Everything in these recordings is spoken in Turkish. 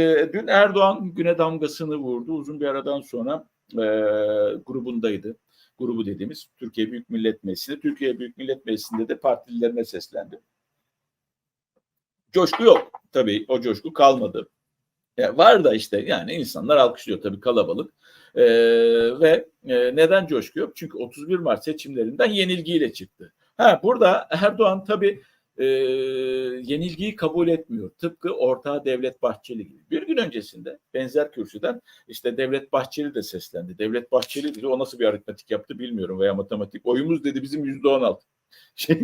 E, dün Erdoğan güne damgasını vurdu. Uzun bir aradan sonra e, grubundaydı. Grubu dediğimiz Türkiye Büyük Millet Meclisi'nde. Türkiye Büyük Millet Meclisi'nde de partililerine seslendi. Coşku yok. Tabii o coşku kalmadı. Ya var da işte yani insanlar alkışlıyor tabii kalabalık. E, ve e, neden coşku yok? Çünkü 31 Mart seçimlerinden yenilgiyle çıktı. Ha burada Erdoğan tabii e, yenilgiyi kabul etmiyor. Tıpkı ortağı Devlet Bahçeli gibi. Bir gün öncesinde benzer kürsüden işte Devlet Bahçeli de seslendi. Devlet Bahçeli dedi o nasıl bir aritmetik yaptı bilmiyorum veya matematik. Oyumuz dedi bizim yüzde on altı. Şey,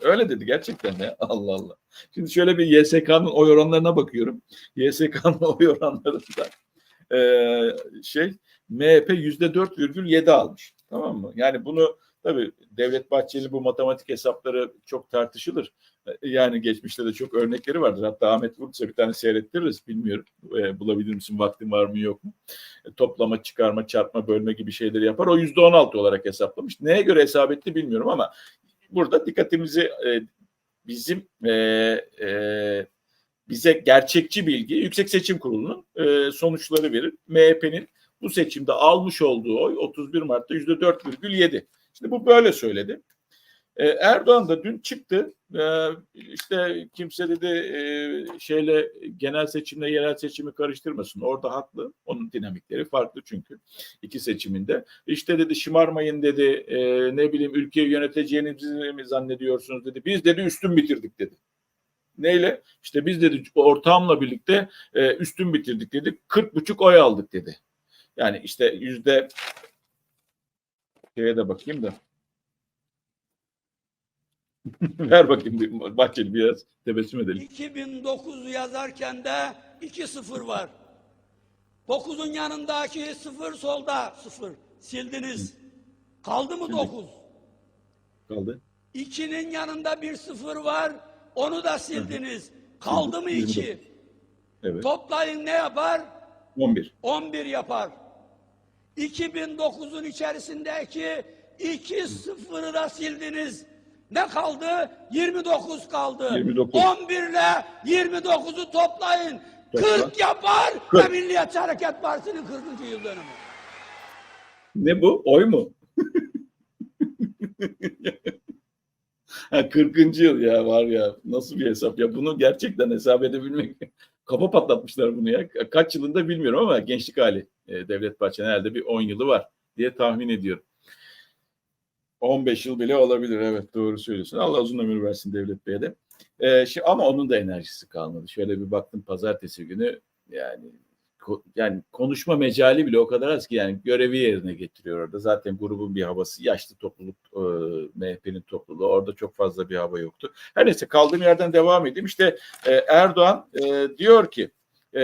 öyle dedi gerçekten ya Allah Allah. Şimdi şöyle bir YSK'nın oy oranlarına bakıyorum. YSK'nın oy oranlarında e, şey MHP yüzde dört virgül yedi almış. Tamam mı? Yani bunu tabii Devlet Bahçeli bu matematik hesapları çok tartışılır. Yani geçmişte de çok örnekleri vardır. Hatta Ahmet Vurtsa bir tane seyrettiririz. Bilmiyorum e, bulabilir misin vaktin var mı yok mu? E, toplama, çıkarma, çarpma, bölme gibi şeyleri yapar. O yüzde on altı olarak hesaplamış. Neye göre hesap etti bilmiyorum ama burada dikkatimizi e, bizim e, e, bize gerçekçi bilgi Yüksek Seçim Kurulu'nun e, sonuçları verir. MHP'nin bu seçimde almış olduğu oy 31 Mart'ta yüzde 4,7. Şimdi bu böyle söyledi. Ee, Erdoğan da dün çıktı. Ee, işte kimse dedi e, şeyle genel seçimle yerel seçimi karıştırmasın. Orada haklı. Onun dinamikleri farklı çünkü iki seçiminde. İşte dedi şımarmayın dedi. E, ne bileyim ülkeyi yöneteceğinizi mi zannediyorsunuz dedi. Biz dedi üstün bitirdik dedi. Neyle? İşte biz dedi ortağımla birlikte e, üstün bitirdik dedi. 40 buçuk oy aldık dedi. Yani işte yüzde şeye de bakayım da. Ver bakayım bir Bahçeli biraz tebessüm edelim. 2009 yazarken de 2-0 var. 9'un yanındaki 0 solda 0. Sildiniz. Kaldı mı 9? Kaldı. 2'nin yanında bir 0 var. Onu da sildiniz. Kaldı mı 2? Evet. Toplayın ne yapar? 11. 11 yapar. 2009'un içerisindeki 2 sıfırı da sildiniz. Ne kaldı? 29 kaldı. 29. 11 ile 29'u toplayın. Topla. 40 yapar ve Milliyetçi Hareket Partisi'nin 40. yıl dönümü. Ne bu? Oy mu? ha, 40. yıl ya var ya nasıl bir hesap ya bunu gerçekten hesap edebilmek kafa patlatmışlar bunu ya kaç yılında bilmiyorum ama gençlik hali e, Devlet Bahçeli herhalde bir 10 yılı var diye tahmin ediyorum. 15 yıl bile olabilir evet doğru söylüyorsun. Allah uzun ömür versin Devlet Bey'e de. Ee, şimdi, ama onun da enerjisi kalmadı. Şöyle bir baktım pazartesi günü yani yani konuşma mecali bile o kadar az ki yani görevi yerine getiriyor orada. Zaten grubun bir havası yaşlı topluluk e, MHP'nin topluluğu orada çok fazla bir hava yoktu. Her neyse kaldığım yerden devam edeyim. İşte e, Erdoğan e, diyor ki e,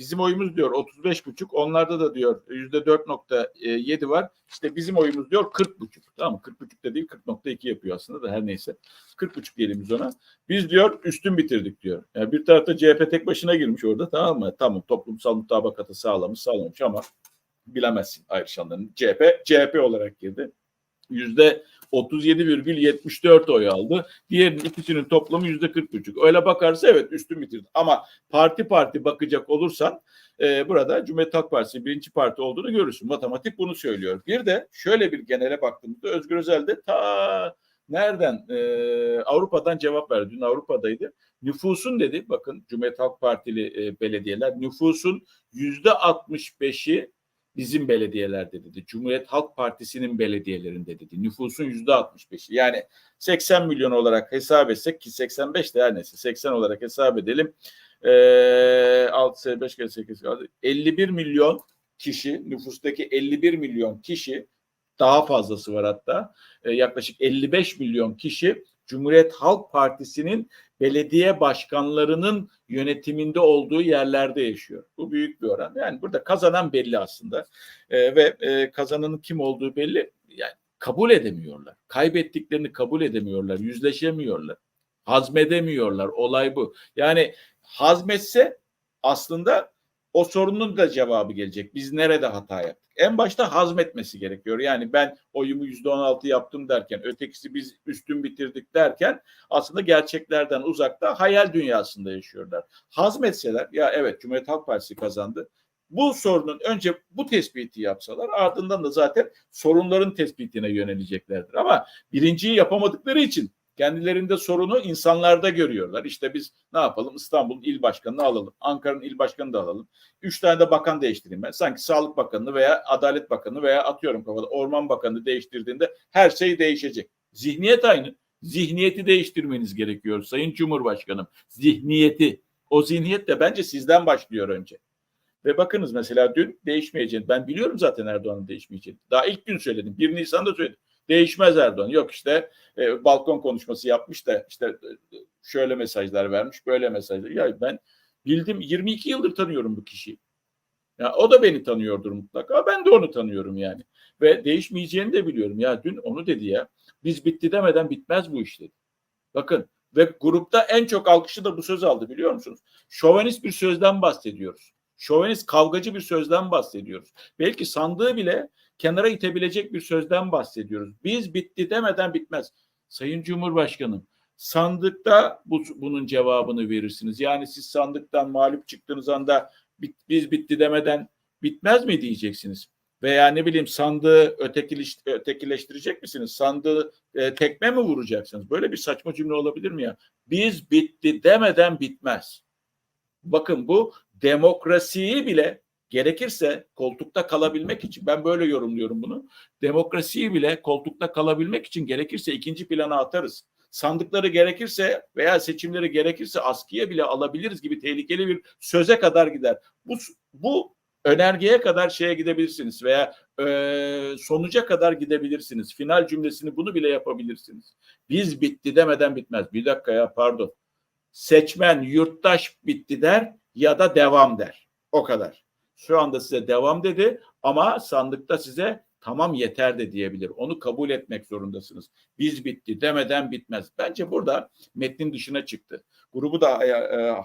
bizim oyumuz diyor 35 buçuk. Onlarda da diyor yüzde 4.7 var. İşte bizim oyumuz diyor 40 buçuk. Tamam mı? 40 buçuk da değil 40.2 yapıyor aslında da her neyse. 40 buçuk diyelim biz ona. Biz diyor üstün bitirdik diyor. Yani bir tarafta CHP tek başına girmiş orada tamam mı? Tamam toplumsal mutabakatı sağlamış sağlamış ama bilemezsin ayrışanların. CHP CHP olarak girdi. Yüzde 37,74 oy aldı. Diğerinin ikisinin toplamı yüzde 40,5. Öyle bakarsa evet üstün bitirdi. Ama parti parti bakacak olursan e, burada Cumhuriyet Halk Partisi birinci parti olduğunu görürsün. Matematik bunu söylüyor. Bir de şöyle bir genele baktığımızda Özgür Özel de ta nereden e, Avrupa'dan cevap verdi. Dün Avrupa'daydı. Nüfusun dedi bakın Cumhuriyet Halk Partili e, belediyeler nüfusun yüzde 65'i bizim belediyelerde dedi. Cumhuriyet Halk Partisi'nin belediyelerinde dedi. Nüfusun yüzde 65'i. Yani 80 milyon olarak hesap etsek ki 85 de her neyse 80 olarak hesap edelim. Ee, 6 5 kere 8 kaldı. 51 milyon kişi nüfustaki 51 milyon kişi daha fazlası var hatta. Ee, yaklaşık 55 milyon kişi Cumhuriyet Halk Partisi'nin belediye başkanlarının yönetiminde olduğu yerlerde yaşıyor. Bu büyük bir oran. Yani burada kazanan belli aslında Ee, ve e, kazananın kim olduğu belli. Yani kabul edemiyorlar. Kaybettiklerini kabul edemiyorlar. Yüzleşemiyorlar. Hazmedemiyorlar. Olay bu. Yani hazmetse aslında o sorunun da cevabı gelecek. Biz nerede hata yaptık? En başta hazmetmesi gerekiyor. Yani ben oyumu yüzde on altı yaptım derken, ötekisi biz üstün bitirdik derken aslında gerçeklerden uzakta hayal dünyasında yaşıyorlar. Hazmetseler ya evet Cumhuriyet Halk Partisi kazandı. Bu sorunun önce bu tespiti yapsalar ardından da zaten sorunların tespitine yöneleceklerdir. Ama birinciyi yapamadıkları için kendilerinde sorunu insanlarda görüyorlar. İşte biz ne yapalım İstanbul'un il başkanını alalım. Ankara'nın il başkanını da alalım. Üç tane de bakan değiştireyim ben. Sanki Sağlık Bakanı'nı veya Adalet Bakanı'nı veya atıyorum kafada Orman Bakanı'nı değiştirdiğinde her şey değişecek. Zihniyet aynı. Zihniyeti değiştirmeniz gerekiyor Sayın Cumhurbaşkanım. Zihniyeti. O zihniyet de bence sizden başlıyor önce. Ve bakınız mesela dün değişmeyeceğini ben biliyorum zaten Erdoğan'ın değişmeyeceğini. Daha ilk gün söyledim. 1 Nisan'da söyledim. Değişmez Erdoğan. Yok işte e, balkon konuşması yapmış da işte e, şöyle mesajlar vermiş, böyle mesajlar. Ya ben bildim 22 yıldır tanıyorum bu kişiyi. Ya o da beni tanıyordur mutlaka. Ben de onu tanıyorum yani. Ve değişmeyeceğini de biliyorum. Ya dün onu dedi ya. Biz bitti demeden bitmez bu iş dedi. Bakın ve grupta en çok alkışı da bu söz aldı biliyor musunuz? Şovenist bir sözden bahsediyoruz. Şovenist kavgacı bir sözden bahsediyoruz. Belki sandığı bile kenara itebilecek bir sözden bahsediyoruz. Biz bitti demeden bitmez. Sayın Cumhurbaşkanım sandıkta bu, bunun cevabını verirsiniz. Yani siz sandıktan mağlup çıktığınız anda bit, biz bitti demeden bitmez mi diyeceksiniz? Veya ne bileyim sandığı ötekileş, ötekileştirecek misiniz? Sandığı e, tekme mi vuracaksınız? Böyle bir saçma cümle olabilir mi ya? Biz bitti demeden bitmez. Bakın bu demokrasiyi bile gerekirse koltukta kalabilmek için ben böyle yorumluyorum bunu. Demokrasiyi bile koltukta kalabilmek için gerekirse ikinci plana atarız. Sandıkları gerekirse veya seçimleri gerekirse askıya bile alabiliriz gibi tehlikeli bir söze kadar gider. Bu bu önergeye kadar şeye gidebilirsiniz veya e, sonuca kadar gidebilirsiniz. Final cümlesini bunu bile yapabilirsiniz. Biz bitti demeden bitmez. Bir dakika ya pardon. Seçmen yurttaş bitti der ya da devam der. O kadar. Şu anda size devam dedi ama sandıkta size tamam yeter de diyebilir. Onu kabul etmek zorundasınız. Biz bitti demeden bitmez. Bence burada metnin dışına çıktı. Grubu da aya, e,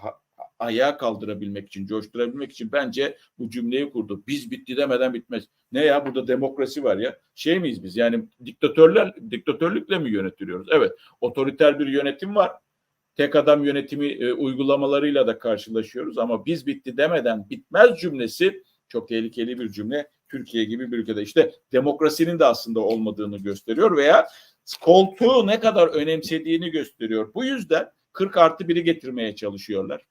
ayağa kaldırabilmek için, coşturabilmek için bence bu cümleyi kurdu. Biz bitti demeden bitmez. Ne ya burada demokrasi var ya. Şey miyiz biz yani diktatörler diktatörlükle mi yönetiliyoruz? Evet otoriter bir yönetim var tek adam yönetimi e, uygulamalarıyla da karşılaşıyoruz ama biz bitti demeden bitmez cümlesi çok tehlikeli bir cümle. Türkiye gibi bir ülkede işte demokrasinin de aslında olmadığını gösteriyor veya koltuğu ne kadar önemsediğini gösteriyor. Bu yüzden 40 artı 1'i getirmeye çalışıyorlar.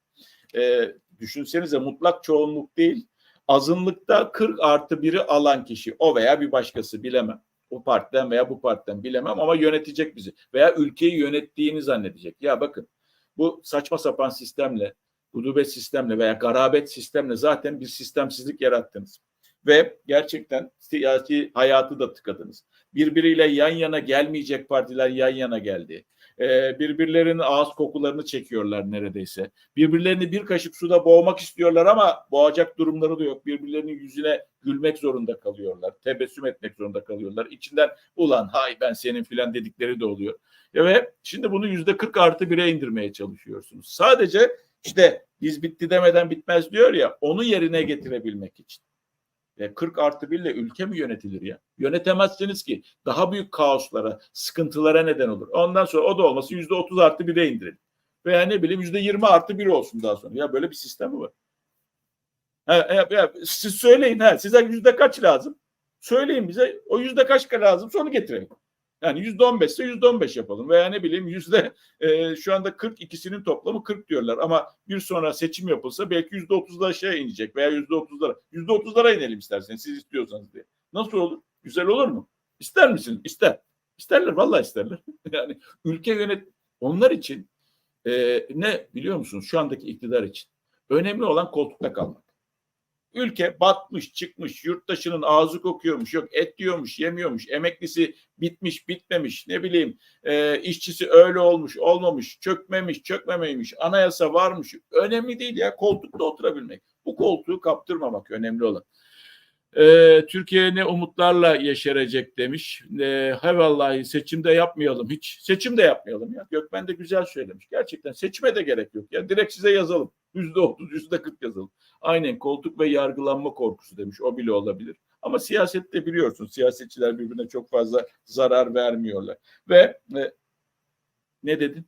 E, düşünsenize mutlak çoğunluk değil azınlıkta 40 artı 1'i alan kişi o veya bir başkası bilemem. O partiden veya bu partiden bilemem ama yönetecek bizi. Veya ülkeyi yönettiğini zannedecek. Ya bakın bu saçma sapan sistemle, gudubet sistemle veya garabet sistemle zaten bir sistemsizlik yarattınız. Ve gerçekten siyasi hayatı da tıkadınız. Birbiriyle yan yana gelmeyecek partiler yan yana geldi. Ee, birbirlerinin ağız kokularını çekiyorlar neredeyse. Birbirlerini bir kaşık suda boğmak istiyorlar ama boğacak durumları da yok. Birbirlerinin yüzüne gülmek zorunda kalıyorlar. Tebessüm etmek zorunda kalıyorlar. İçinden ulan hay ben senin filan dedikleri de oluyor. Ve şimdi bunu yüzde 40 artı 1'e indirmeye çalışıyorsunuz. Sadece işte biz bitti demeden bitmez diyor ya onu yerine getirebilmek için. E 40 artı 1 ile ülke mi yönetilir ya? Yönetemezsiniz ki. Daha büyük kaoslara, sıkıntılara neden olur. Ondan sonra o da olması yüzde 30 artı 1'e indirin. Veya ne bileyim yüzde 20 artı 1 olsun daha sonra. Ya böyle bir sistem mi var? Ha, ya, ya, siz söyleyin ha size yüzde kaç lazım? Söyleyin bize o yüzde kaç lazım sonra getirelim. Yani yüzde on beş ise yüzde on beş yapalım veya ne bileyim yüzde e, şu anda 40 ikisinin toplamı 40 diyorlar ama bir sonra seçim yapılsa belki yüzde otuzda şey inecek veya yüzde otuzlara yüzde otuzlara inelim isterseniz siz istiyorsanız diye. Nasıl olur? Güzel olur mu? İster misiniz? İster. İsterler vallahi isterler. yani ülke yönet onlar için e, ne biliyor musunuz şu andaki iktidar için önemli olan koltukta kalmak. Ülke batmış çıkmış yurttaşının ağzı kokuyormuş yok et diyormuş yemiyormuş emeklisi bitmiş bitmemiş ne bileyim e, işçisi öyle olmuş olmamış çökmemiş çökmemeymiş anayasa varmış önemli değil ya koltukta oturabilmek bu koltuğu kaptırmamak önemli olan. Ee, Türkiye ne umutlarla yeşerecek demiş. Ee, hay vallahi seçimde yapmayalım hiç. Seçim de yapmayalım ya. Gökmen de güzel söylemiş. Gerçekten seçime de gerek yok. Ya direkt size yazalım. Yüzde otuz, yüzde kırk yazalım. Aynen koltuk ve yargılanma korkusu demiş. O bile olabilir. Ama siyasette biliyorsun siyasetçiler birbirine çok fazla zarar vermiyorlar. Ve e, ne dedin?